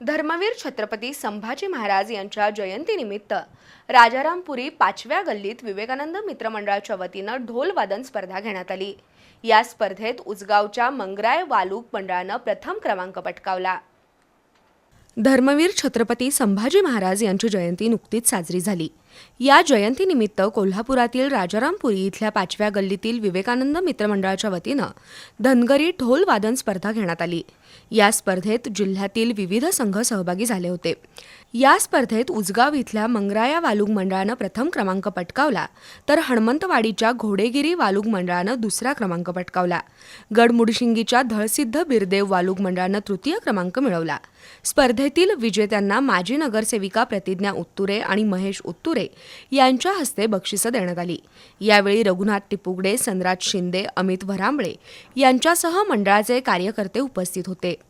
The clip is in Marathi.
धर्मवीर छत्रपती संभाजी महाराज यांच्या जयंतीनिमित्त राजारामपुरी पाचव्या गल्लीत विवेकानंद मित्रमंडळाच्या वतीनं ढोलवादन स्पर्धा घेण्यात आली. या स्पर्धेत उजगावच्या मंगराय वालूक मंडळानं प्रथम क्रमांक पटकावला. धर्मवीर छत्रपती संभाजी महाराज यांची जयंती नुकतीच साजरी झाली. या जयंतीनिमित्त कोल्हापुरातील राजारामपुरी इथल्या पाचव्या गल्लीतील विवेकानंद मित्रमंडळाच्या वतीनं धनगरी ढोल वादन स्पर्धा घेण्यात आली. या स्पर्धेत जिल्ह्यातील विविध संघ सहभागी झाले होते. या स्पर्धेत उजगाव इथल्या मंगराया वालुग मंडळानं प्रथम क्रमांक पटकावला तर हणमंतवाडीच्या घोडेगिरी वालुग मंडळानं दुसरा क्रमांक पटकावला. गडमुडशिंगीच्या धळसिद्ध बिरदेव वालुग मंडळानं तृतीय क्रमांक मिळवला. स्पर्धेतील विजेत्यांना माजी नगरसेविका प्रतिज्ञा उत्तुरे आणि महेश उत्तुरे यांच्या हस्ते बक्षिसं देण्यात आली. यावेळी रघुनाथ टिपुगडे सनराज शिंदे अमित भरांबळे यांच्यासह मंडळाचे कार्यकर्ते उपस्थित होते.